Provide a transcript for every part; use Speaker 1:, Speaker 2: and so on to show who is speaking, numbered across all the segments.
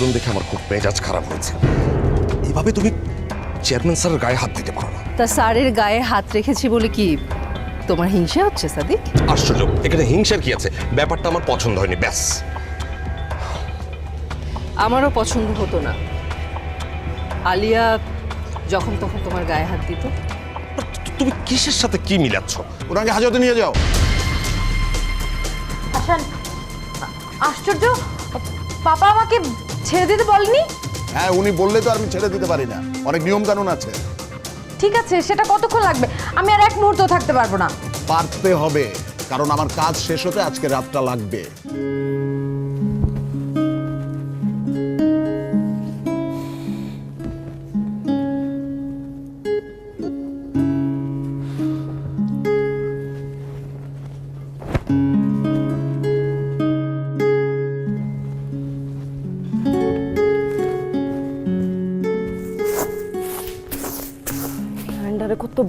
Speaker 1: আচরণ দেখে আমার খুব মেজাজ খারাপ হয়েছে। এভাবে তুমি চেয়ারম্যান স্যারের গায়ে হাত দিতে পারো না।
Speaker 2: তা স্যারের গায়ে হাত রেখেছি বলে কি তোমার হিংসা হচ্ছে সাদিক?
Speaker 1: আশ্চর্য। এখানে হিংসার কি আছে? ব্যাপারটা আমার পছন্দ হয়নি ব্যাস।
Speaker 2: আমারও পছন্দ হতো না। আলিয়া যখন তখন তোমার গায়ে হাত দিত।
Speaker 1: তুমি কিসের সাথে কি মিলাচ্ছ?
Speaker 3: ওনাকে হাজতে নিয়ে যাও।
Speaker 4: আশ্চর্য! পাপা আমাকে ছেড়ে দিতে বলেনি?
Speaker 3: হ্যাঁ উনি বললে তো আমি ছেড়ে দিতে পারি না। অনেক নিয়ম কানুন আছে।
Speaker 4: ঠিক আছে সেটা কতক্ষণ লাগবে? আমি আর এক মুহূর্ত থাকতে পারব না।
Speaker 3: পারতে হবে কারণ আমার কাজ শেষ হতে আজকে রাতটা লাগবে।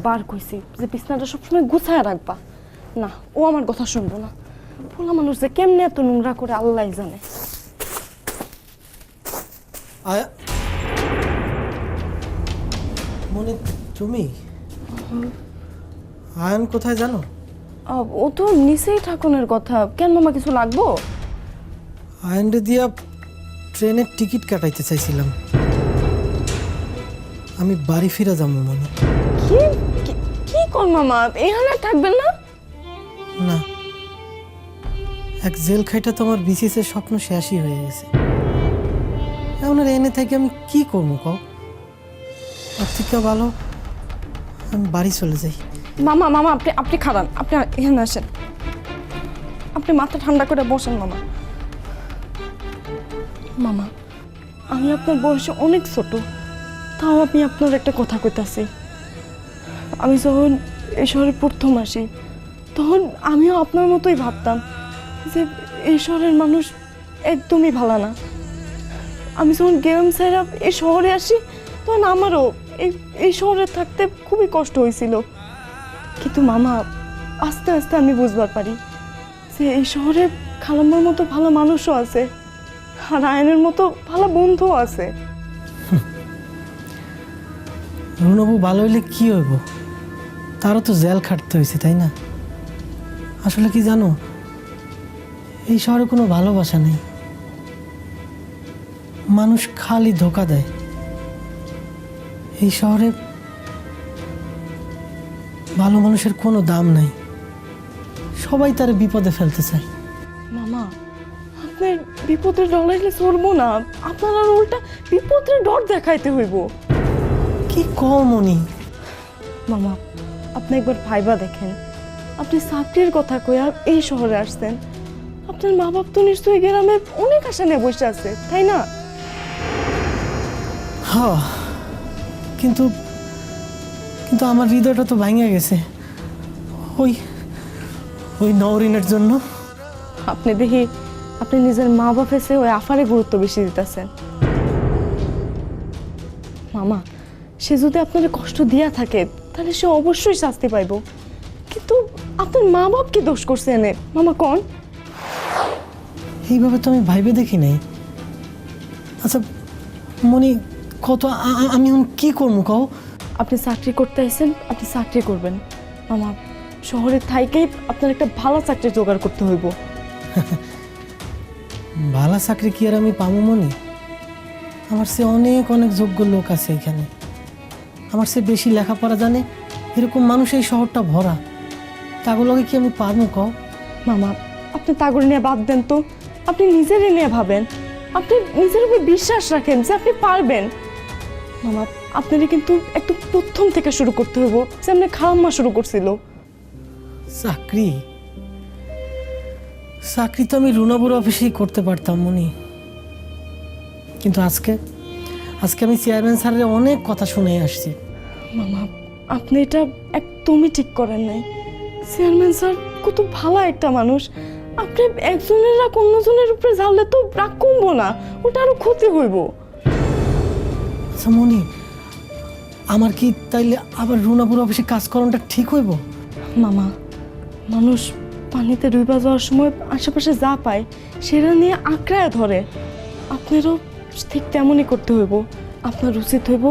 Speaker 5: বার কইছি যে বিছনাটা সবসময় গুছায় রাখবা। না ও আমার কথা শুনব না। পোলা মানুষ যে কেমনে এত নোংরা করে আল্লাহ জানে।
Speaker 6: আয়া মনে তুমি? আয়ন কোথায় জানো?
Speaker 5: ও তো নিচেই ঠাকুরের কথা। কেন মামা কিছু লাগবো?
Speaker 6: আয়নরে দিয়া ট্রেনের টিকিট কাটাইতে চাইছিলাম। আমি বাড়ি ফিরে যাব মনে
Speaker 5: কি? কি- কি কর মামা? এখানে থাকবেন না?
Speaker 6: না। এক জেল খাইটা তোমার বিসিসের স্বপ্ন শেষই হয়ে গেছে। এখন আর এনে থেকে আমি কি করব কও? তার থেকে ভালো? আমি বাড়ি চলে যাই।
Speaker 5: মামা মামা আপনি আপনি খারান আপনি এখানে আসেন। আপনি মাথা ঠান্ডা করে বসেন মামা। মামা আমি আপনার বয়সে অনেক ছোট। তাও আমি আপনার একটা কথা কইতাছি আমি যখন এই শহরে প্রথম আসি, তখন আমিও আপনার মতোই ভাবতাম যে এই শহরের মানুষ একদমই ভালো না। আমি যখন গেরাম সাহেব এই শহরে আসি, তখন আমারও এই এই শহরে থাকতে খুবই কষ্ট হয়েছিল। কিন্তু মামা, আস্তে আস্তে আমি বুঝবার পারি যে এই শহরে খালাম্মার মতো ভালো মানুষও আছে, আর আয়নের মতো ভালো বন্ধুও আছে।
Speaker 6: রুনবু ভালো হইলে কি হইব? তারও তো জেল খাটতে হয়েছে তাই না? আসলে কি জানো এই শহরে কোনো ভালোবাসা নেই। মানুষ খালি ধোকা দেয়। এই শহরে ভালো মানুষের কোনো দাম নাই। সবাই তার বিপদে ফেলতে চায়।
Speaker 5: মামা আপনার বিপদের ডলাইলে চলবো না। আপনার আর উল্টা বিপদের ডর দেখাইতে হইব।
Speaker 6: কি কমনি
Speaker 5: মামা আপনি একবার ভাইবা দেখেন। আপনি চাকরির কথা কইয়া এই শহরে আসছেন। আপনার মা বাপ তো নিশ্চয়ই গ্রামে অনেক আশা নিয়ে বসে আছে তাই না?
Speaker 6: হ কিন্তু কিন্তু আমার হৃদয়টা তো ভাঙে গেছে। ওই ওই নওরিনের জন্য।
Speaker 5: আপনি দেখি আপনি নিজের মা বাপ এসে ওই আফারে গুরুত্ব বেশি দিতেছেন। মামা সে যদি আপনার কষ্ট দিয়া থাকে তাহলে সে অবশ্যই শাস্তি পাইব। কিন্তু আপনার মা বাপ কি দোষ করছে এনে? মামা কন?
Speaker 6: এইভাবে তো আমি ভাইবে দেখি নাই। আচ্ছা মনি কত আমি এখন কি করব কও?
Speaker 5: আপনি চাকরি করতে আইছেন আপনি চাকরি করবেন। মামা শহরের থাইকেই আপনার একটা ভালো চাকরি জোগাড় করতে হইব।
Speaker 6: ভালো চাকরি কি আর আমি পাবো মনি আমার সে অনেক অনেক যোগ্য লোক আছে এখানে। আমার সে বেশি লেখাপড়া জানে। এরকম মানুষ এই শহরটা ভরা। তাগুলোকে কি আমি পারব কও?
Speaker 5: মামা আপনি তাগর নিয়ে বাদ দেন তো। আপনি নিজেরই নিয়ে ভাবেন। আপনি নিজের উপর বিশ্বাস রাখেন যে আপনি পারবেন। মামা আপনারই কিন্তু একটু প্রথম থেকে শুরু করতে হইব যে আপনি খালাম্মা শুরু করছিল।
Speaker 6: চাকরি? চাকরি তো আমি রুনাবুর অফিসেই করতে পারতাম মনি। কিন্তু আজকে আজকে আমি চেয়ারম্যান স্যারের অনেক কথা শুনে আসছি।
Speaker 5: মামা আপনি এটা একদমই ঠিক করেন নাই। চেয়ারম্যান স্যার কত ভালো একটা মানুষ। আপনি একজনের রাগ অন্যজনের উপরে ঝাড়লে তো রাগ কমবো না ওটা আরও ক্ষতি হইব।
Speaker 6: আচ্ছা মনি আমার কি তাইলে আবার রুনাপুর অফিসে কাজ করানোটা ঠিক হইব?
Speaker 5: মামা মানুষ পানিতে ডুবা যাওয়ার সময় আশেপাশে যা পায় সেটা নিয়ে আঁকড়ায় ধরে। আপনারও ঠিক তেমনই করতে হইব। আপনার উচিত হইব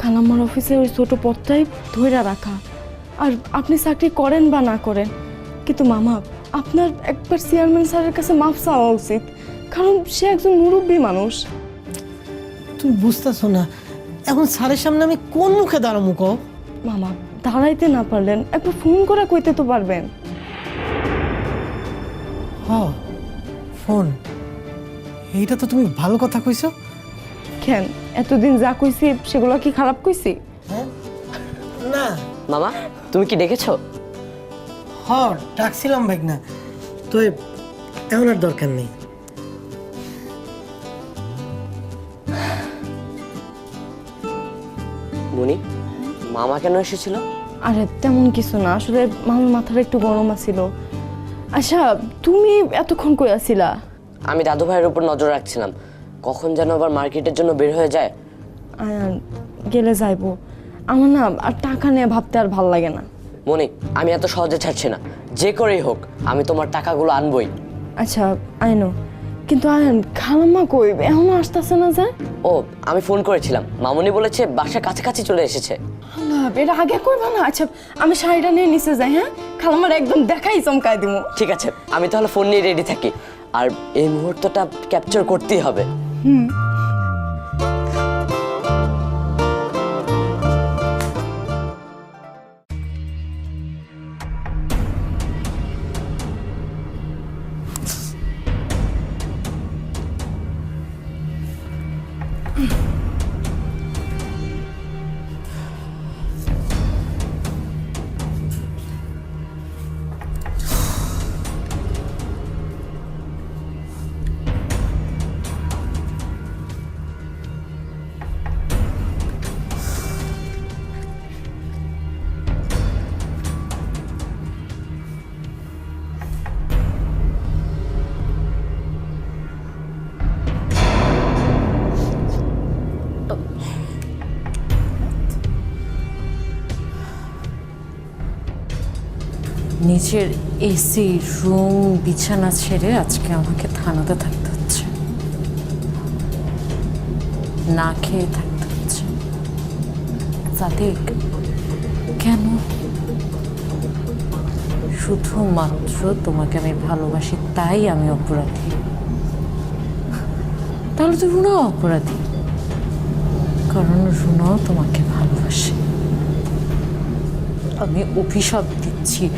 Speaker 5: খালাম্মার অফিসে ওই ছোট পথটাই ধইরা রাখা। আর আপনি চাকরি করেন বা না করেন কিন্তু মামা আপনার একবার চেয়ারম্যান স্যারের কাছে মাফ চাওয়া উচিত কারণ সে একজন মুরব্বী মানুষ।
Speaker 6: তুমি বুঝতেছো না এখন স্যারের সামনে আমি কোন মুখে দাঁড়াবো কও?
Speaker 5: মামা দাঁড়াইতে না পারলেন একবার ফোন করে কইতে তো পারবেন।
Speaker 6: হ ফোন। এইটা তো তুমি ভালো কথা কইছো।
Speaker 5: কেন? এতদিন যা কইছি সেগুলো কি খারাপ কইছি?
Speaker 6: হ্যাঁ? না।
Speaker 7: মামা তুমি কি ডেকেছো
Speaker 6: হ ডাকছিলাম ভাই না তো এ- এখন আর দরকার নেই।
Speaker 7: মনি মামা কেন এসেছিল?
Speaker 5: আরে তেমন কিছু না। আসলে মামার মাথাটা একটু গরম আছিল। আচ্ছা তুমি এতক্ষণ কই আছিলা
Speaker 7: আমি দাদু ভাইয়ের উপর নজর রাখছিলাম। কখন যেন আবার মার্কেটের জন্য বের হয়ে যায়।
Speaker 5: গেলে যাইবো। আমার না আর টাকা নিয়ে ভাবতে আর ভালো লাগে না।
Speaker 7: মনি আমি এত সহজে ছাড়ছি না। যে করেই হোক আমি তোমার টাকাগুলো আনবই।
Speaker 5: আচ্ছা আইনো। কিন্তু আয়ান খালাম্মা কই? এখনও আসতেছে না যে?
Speaker 7: ও আমি ফোন করেছিলাম। মামনি বলেছে বাসা কাছাকাছি চলে এসেছে।
Speaker 5: না এটা আগে করবা না? আচ্ছা আমি শাড়িটা নিয়ে নিচে যাই হ্যাঁ? খালাম্মার একদম দেখাই চমকাই দিমু।
Speaker 7: ঠিক আছে আমি তাহলে ফোন নিয়ে রেডি থাকি। আর এই মুহূর্তটা ক্যাপচার করতেই হবে।
Speaker 8: নিজের এসি রুম বিছানা ছেড়ে আজকে আমাকে থানাতে থাকতে হচ্ছে। না খেয়ে থাকতে হচ্ছে। সাদিক, কেন? শুধুমাত্র তোমাকে আমি ভালোবাসি, তাই আমি অপরাধী। তাহলে তো রুনাও অপরাধী। কারণ রুনাও তোমাকে ভালোবাসে। আমি অভিশাপ দিচ্ছি।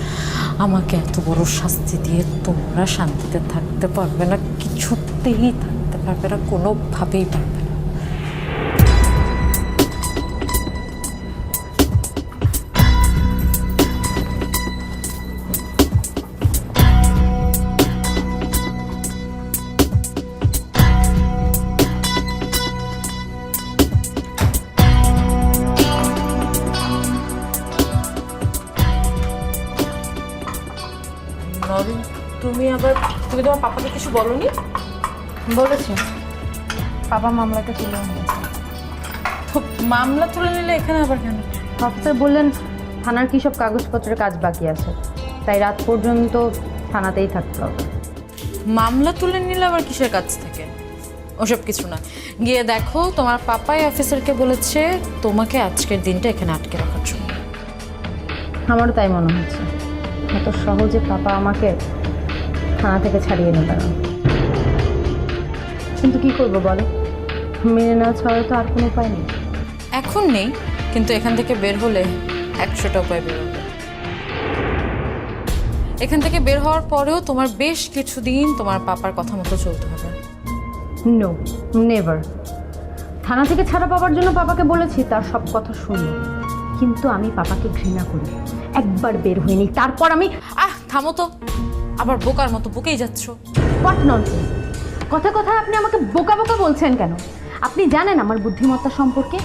Speaker 8: আমাকে এত বড় শাস্তি দিয়ে তোমরা শান্তিতে থাকতে পারবে না, কিছুতেই থাকতে পারবে না, কোনোভাবেই পারবে তুমি আবার তুমি তোমার পাপাকে কিছু বলনি?
Speaker 4: বলেছি। বাবা মামলাটা তুলে নিয়েছে
Speaker 8: মামলা তুলে নিলে এখানে আবার কেন?
Speaker 4: অফিসার বললেন থানার কি সব কাগজপত্রের কাজ বাকি আছে। তাই রাত পর্যন্ত থানাতেই থাকতে হবে।
Speaker 8: মামলা তুলে নিলে আবার কিসের কাছ থেকে? ওসব কিছু না। গিয়ে দেখো তোমার পাপাই অফিসারকে বলেছে তোমাকে আজকের দিনটা এখানে আটকে রাখার জন্য।
Speaker 4: আমারও তাই মনে হচ্ছে। এত সহজে পাপা আমাকে থানা থেকে ছাড়িয়ে নেবে না কিন্তু কি করব বলো? মেনে না ছাড়া তো আর কোনো উপায় নেই।
Speaker 8: এখন নেই কিন্তু এখান থেকে বের হলে একশোটা উপায় বেরোবে এখান থেকে বের হওয়ার পরেও তোমার বেশ কিছুদিন তোমার পাপার কথা মতো চলতে হবে।
Speaker 4: নো নেভার থানা থেকে ছাড়া পাওয়ার জন্য পাপাকে বলেছি তার সব কথা শুনি। কিন্তু আমি পাপাকে ঘৃণা করি। একবার বের হইনি তারপর আমি
Speaker 8: আহ থামো তো। আবার বোকার মতো বুকেই যাচ্ছ।
Speaker 4: হোয়াট ননসেন্স কথা কথা আপনি আমাকে বোকা বোকা বলছেন কেন? আপনি জানেন আমার বুদ্ধিমত্তা সম্পর্কে?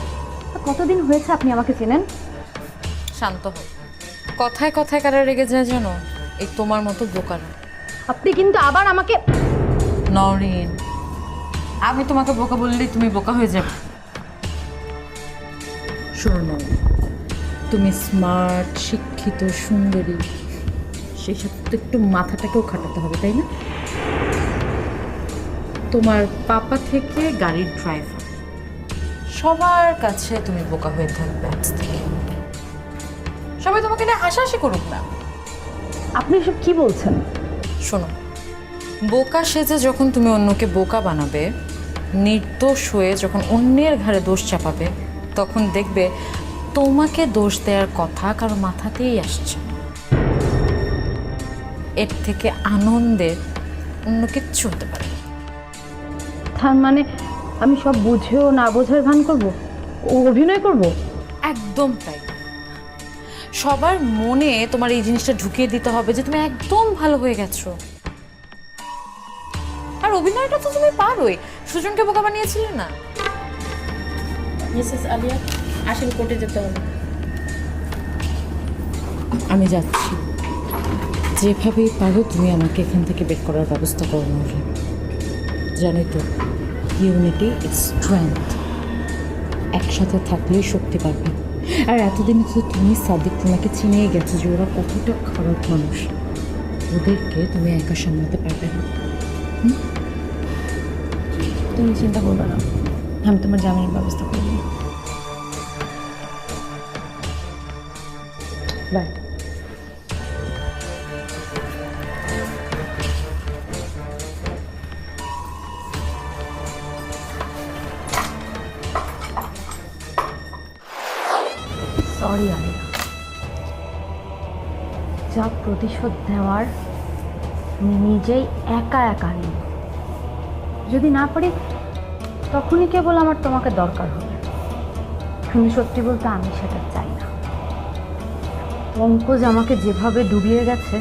Speaker 4: কতদিন হয়েছে আপনি আমাকে চেনেন?
Speaker 8: শান্ত হও। কথায় কথায় কারা রেগে যায় জানো? এই তোমার মতো বোকা না
Speaker 4: আপনি কিন্তু আবার আমাকে
Speaker 8: নরিন আমি তোমাকে বোকা বললেই তুমি বোকা হয়ে যাবে। শোনো নরিন, তুমি স্মার্ট শিক্ষিত সুন্দরী। সেই সাথে তো একটু মাথাটাকেও খাটাতে হবে তাই না? তোমার পাপা থেকে গাড়ির ড্রাইভার। সবার কাছে তুমি বোকা হয়ে থাকবে আজ থেকে। সবাই তোমাকে নিয়ে হাসাহাসি করুক না।
Speaker 4: আপনি এসব কি বলছেন?
Speaker 8: শোনো বোকা সেজে যখন তুমি অন্যকে বোকা বানাবে নির্দোষ হয়ে যখন অন্যের ঘাড়ে দোষ চাপাবে তখন দেখবে তোমাকে দোষ দেওয়ার কথা কারও মাথাতেই আসছে। এর থেকে আনন্দের অন্য কিচ্ছু হতে পারে।
Speaker 4: তার মানে আমি সব বুঝেও না বোঝার ভান করব? ও অভিনয় করব?
Speaker 8: একদম তাই। সবার মনে তোমার এই জিনিসটা ঢুকিয়ে দিতে হবে যে তুমি একদম ভালো হয়ে গেছো। আর অভিনয়টা তো তুমি পারোই। সুজনকে বোকা বানিয়েছিলে না?
Speaker 9: মিসেস আলিয়া আসেন কোর্টে যেতে হবে।
Speaker 8: আমি যাচ্ছি। যেভাবেই পারো তুমি আমাকে এখান থেকে বের করার ব্যবস্থা করো নহলে জানোই তো ইউনিটি ইজ স্ট্রেংথ একসাথে থাকলেই শক্তি পাবে আর এতদিন তো তুমি সাদিক তোমাকে চিনিয়ে গেছো যে ওরা কতটা খারাপ মানুষ। ওদেরকে তুমি একা সামলাতে পারবে না।
Speaker 4: তুমি চিন্তা করবে না। আমি তোমার জামিনের ব্যবস্থা করব বাই সরি আলিয়া যা প্রতিশোধ নেওয়ার নিজেই একা একা নিই। যদি না পারি, তখনই কেবল আমার তোমাকে দরকার হবে। কিন্তু সত্যি বলতে আমি সেটা চাই না। পঙ্কজ আমাকে যেভাবে ডুবিয়ে গেছে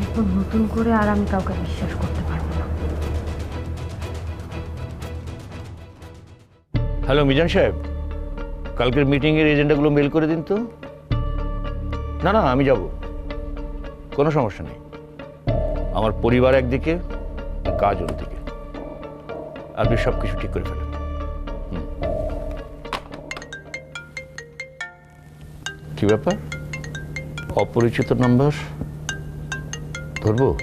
Speaker 4: এরপর নতুন করে আর আমি কাউকে বিশ্বাস করতে পারব না।
Speaker 10: হ্যালো, মিজান সাহেব। কালকের মিটিংয়ের এজেন্ডাগুলো মেল করে দিন তো। না না, আমি যাব। কোনো সমস্যা নেই। আমার পরিবার একদিকে, কাজ অন্যদিকে। আপনি সব কিছু ঠিক করে ফেলেন। কি ব্যাপার? অপরিচিত নাম্বার ধরবো?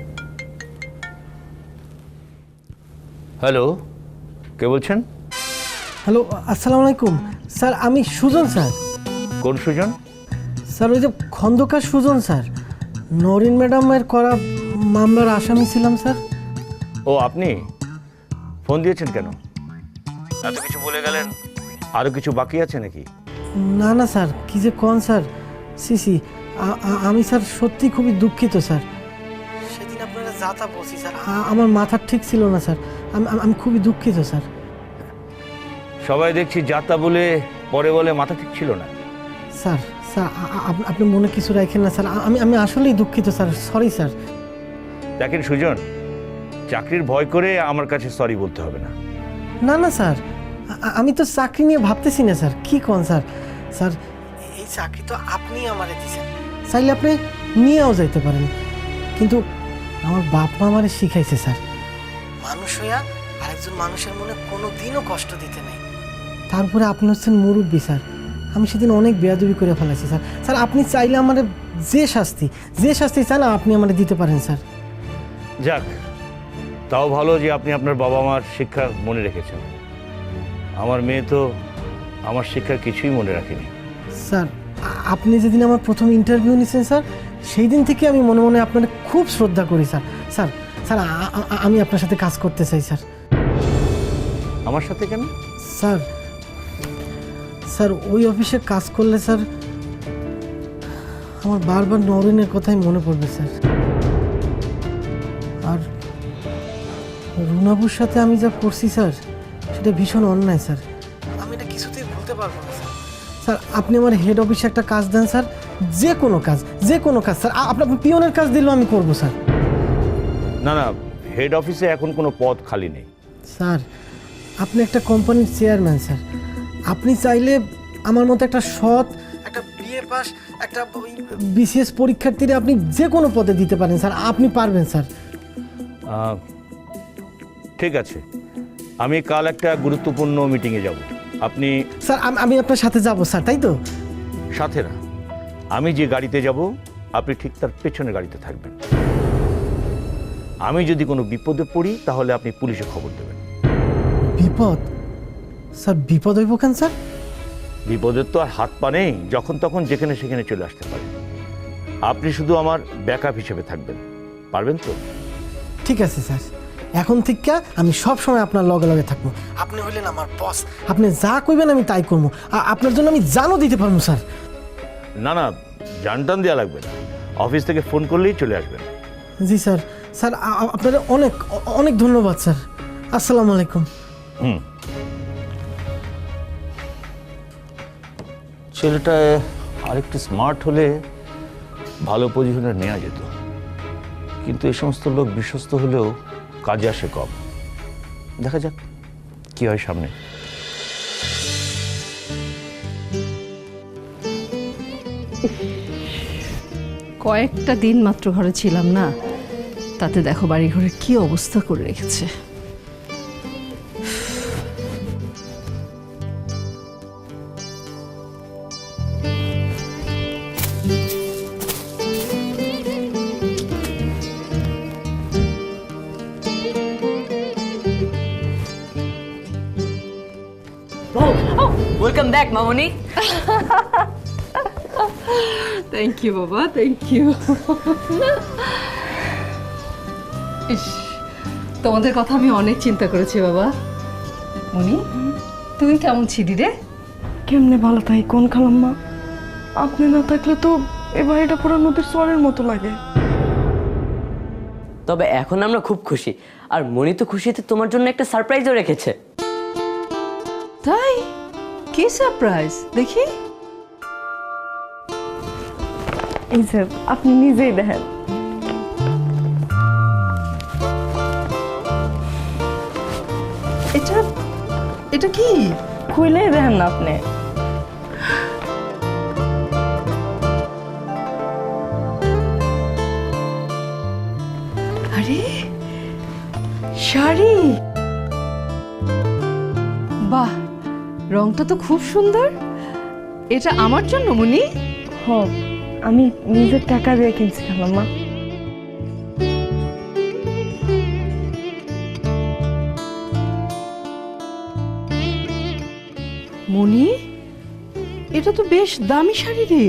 Speaker 10: হ্যালো কে বলছেন?
Speaker 6: হ্যালো আসসালামু আলাইকুম। স্যার আমি সুজন স্যার।
Speaker 10: কোন সুজন?
Speaker 6: স্যার ওই যে খন্দকার সুজন স্যার। নরিন ম্যাডামের করা মামলার আসামি ছিলাম স্যার।
Speaker 10: ও আপনি? ফোন দিয়েছেন কেন? এত কিছু বলে গেলেন? আরও কিছু বাকি আছে নাকি?
Speaker 6: না না স্যার কি যে কন স্যার? সি সি আ- আ- আমি স্যার সত্যি খুবই দুঃখিত স্যার। সেদিন আপনারা যাতা বলছি স্যার। আমার মাথা ঠিক ছিল না স্যার। আমি আমি- আমি খুবই দুঃখিত স্যার।
Speaker 10: সবাই দেখছি যাতা বলে পরে বলে মাথা ঠিক ছিল না।
Speaker 6: স্যার স্যার আপনি মনে কিছু রাখেন না স্যার। আমি আমি আসলেই দুঃখিত স্যার। Sorry sir.
Speaker 10: দেখেন সুজন চাকরির ভয় করে আমার কাছে সরি বলতে হবে না।
Speaker 6: না না স্যার। আমি তো চাকরি নিয়ে ভাবতেছি না স্যার। কি কন স্যার? স্যার এই চাকরি তো আপনি আমারে দিয়েছেন চাইলে আপনি নিয়েও যাইতে পারেন। কিন্তু আমার বাপ মা আমারে শিখাইছে স্যার। মানুষ হইয়া আরেকজন মানুষের মনে কোনো দিনও কষ্ট দিতে নেই। তারপরে আপনি হচ্ছেন মুরব্বী স্যার। আমি সেদিন অনেক বেয়াদবি করে ফেলাইছি স্যার। স্যার আপনি চাইলে আমার যে শাস্তি যে শাস্তি চান আপনি আমারে দিতে পারেন স্যার।
Speaker 10: যাক তাও ভালো যে আপনি আপনার বাবা মার শিক্ষা মনে রেখেছেন। আমার মেয়ে তো আমার শিক্ষা কিছুই মনে রাখেনি।
Speaker 6: স্যার আপনি যেদিন আমার প্রথম ইন্টারভিউ নিয়েছেন স্যার সেই দিন থেকে আমি মনে মনে আপনার খুব শ্রদ্ধা করি স্যার। স্যার স্যার আমি আপনার সাথে কাজ করতে চাই স্যার।
Speaker 10: আমার সাথে কেন?
Speaker 6: স্যার স্যার ওই অফিসে কাজ করলে স্যার আমার বারবার নরিনের কথাই মনে পড়বে স্যার। আর রুনাবুর সাথে আমি যা করছি স্যার সেটা ভীষণ অন্যায় স্যার। আমি এটা কিছুতেই ভুলতে পারব না স্যার। স্যার আপনি আমার হেড অফিসে একটা কাজ দেন স্যার। যে কোনো কাজ যে কোনো কাজ স্যার আপনার পিয়নের কাজ দিলেও আমি করব স্যার।
Speaker 10: না না হেড অফিসে এখন কোনো পদ খালি নেই।
Speaker 6: স্যার আপনি একটা কোম্পানির চেয়ারম্যান স্যার। আপনি চাইলে আমার মতো একটা সৎ একটা বিএ পাস একটা বিসিএস পরীক্ষার্থীরা আপনি যে কোনো পদে দিতে পারেন স্যার। আপনি পারবেন স্যার।
Speaker 10: ঠিক আছে। আমি কাল একটা গুরুত্বপূর্ণ মিটিংয়ে যাব। আপনি
Speaker 6: স্যার আমি আপনার সাথে যাব স্যার তাই তো?
Speaker 10: সাথে না। আমি যে গাড়িতে যাব আপনি ঠিক তার পেছনে গাড়িতে থাকবেন। আমি যদি কোনো বিপদে পড়ি তাহলে আপনি পুলিশে খবর দেবেন।
Speaker 6: বিপদ? স্যার বিপদ হইব কেন স্যার?
Speaker 10: বিপদের তো আর হাত পা নেই যখন তখন যেখানে সেখানে চলে আসতে পারে। আপনি শুধু আমার ব্যাকআপ হিসেবে থাকবেন পারবেন তো?
Speaker 6: ঠিক আছে স্যার। এখন থেকে আমি সব সময় আপনার লগে লগে থাকব। আপনি হইলেন আমার বস আপনি যা কইবেন আমি তাই করব। আর আপনার জন্য আমি জানও দিতে পারব স্যার।
Speaker 10: না না জানটান দেওয়া লাগবে না। অফিস থেকে ফোন করলেই চলে আসবেন।
Speaker 6: জি স্যার। স্যার আপনার অনেক অনেক ধন্যবাদ স্যার। আসসালামু আলাইকুম।
Speaker 10: হুম। ছেলেটা আরেকটু স্মার্ট হলে ভালো পজিশনে নেওয়া যেত। কিন্তু এ সমস্ত লোক বিশ্বস্ত হলেও কাজে আসে কম। দেখা যাক কি হয় সামনে।
Speaker 2: কয়েকটা দিন মাত্র ঘরে ছিলাম না, তাতে দেখো বাড়ি ঘরের কি অবস্থা করে রেখেছে।
Speaker 7: ব্যাক মামনি
Speaker 2: থ্যাংক ইউ বাবা থ্যাংক ইউ ইস তোমাদের কথা আমি অনেক চিন্তা করেছি বাবা। মনি তুই কেমন ছিলি রে?
Speaker 5: কেমনে ভালো থাকি কোন খালাম্মা? আপনি না থাকলে তো এ বাড়িটা পুরো নদীর সোয়ারের মতো লাগে।
Speaker 7: তবে এখন আমরা খুব খুশি। আর মনি তো খুশিতে তোমার জন্য একটা সারপ্রাইজও রেখেছে।
Speaker 2: তাই? কি সারপ্রাইজ দেখি।
Speaker 5: এই স্যার আপনি নিজেই দেখেন।
Speaker 2: এটা এটা কি?
Speaker 5: খুলে দেখেন না আপনি।
Speaker 2: রংটা তো খুব সুন্দর। এটা আমার জন্য মনি।
Speaker 5: হ আমি নিজের টাকা দিয়ে কিনছি খালাম্মা
Speaker 2: মনি এটা তো বেশ দামি শাড়ি রে।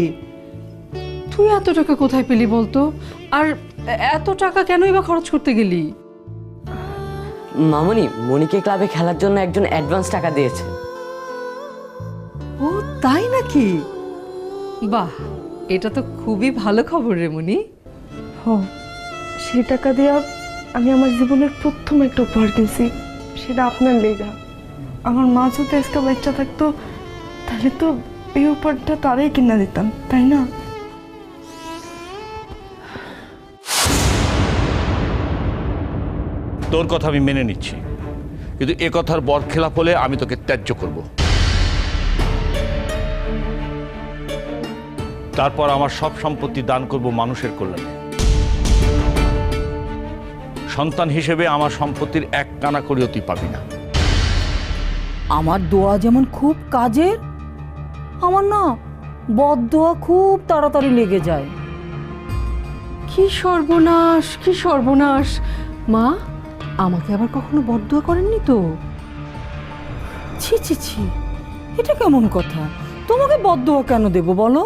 Speaker 2: তুই এত টাকা কোথায় পেলি বলতো? আর এত টাকা কেনই বা খরচ করতে গেলি?
Speaker 7: মামনি মনিকে ক্লাবে খেলার জন্য একজন অ্যাডভান্স টাকা দিয়েছে।
Speaker 2: তাই নাকি? বাহ এটা তো খুবই ভালো খবর রে মনি।
Speaker 5: হ সেই টাকা দেওয়া আমি আমার জীবনের প্রথম একটা উপহার কিনছি সেটা আপনার লেগা। আমার মা যদি আজকে বাচ্চা থাকতো তাহলে তো এই উপহারটা তারাই কিনা দিতাম তাই না?
Speaker 10: তোর কথা আমি মেনে নিচ্ছি কিন্তু এ কথার বর খেলাপ হলে আমি তোকে ত্যায্য করব। তারপর আমার সব সম্পত্তি দান করব মানুষের কল্যাণে। সন্তান হিসেবে আমার সম্পত্তির এক কানা করিও তুই পাবি না।
Speaker 8: আমার দোয়া যেমন খুব কাজের আমার না বদ দোয়া খুব তাড়াতাড়ি লেগে যায়।
Speaker 2: কি সর্বনাশ কি সর্বনাশ। মা আমাকে আবার কখনো বদুয়া করেননি তো?
Speaker 8: ছি ছি ছি এটা কেমন কথা? তোমাকে বদ দোয়া কেন দেবো বলো?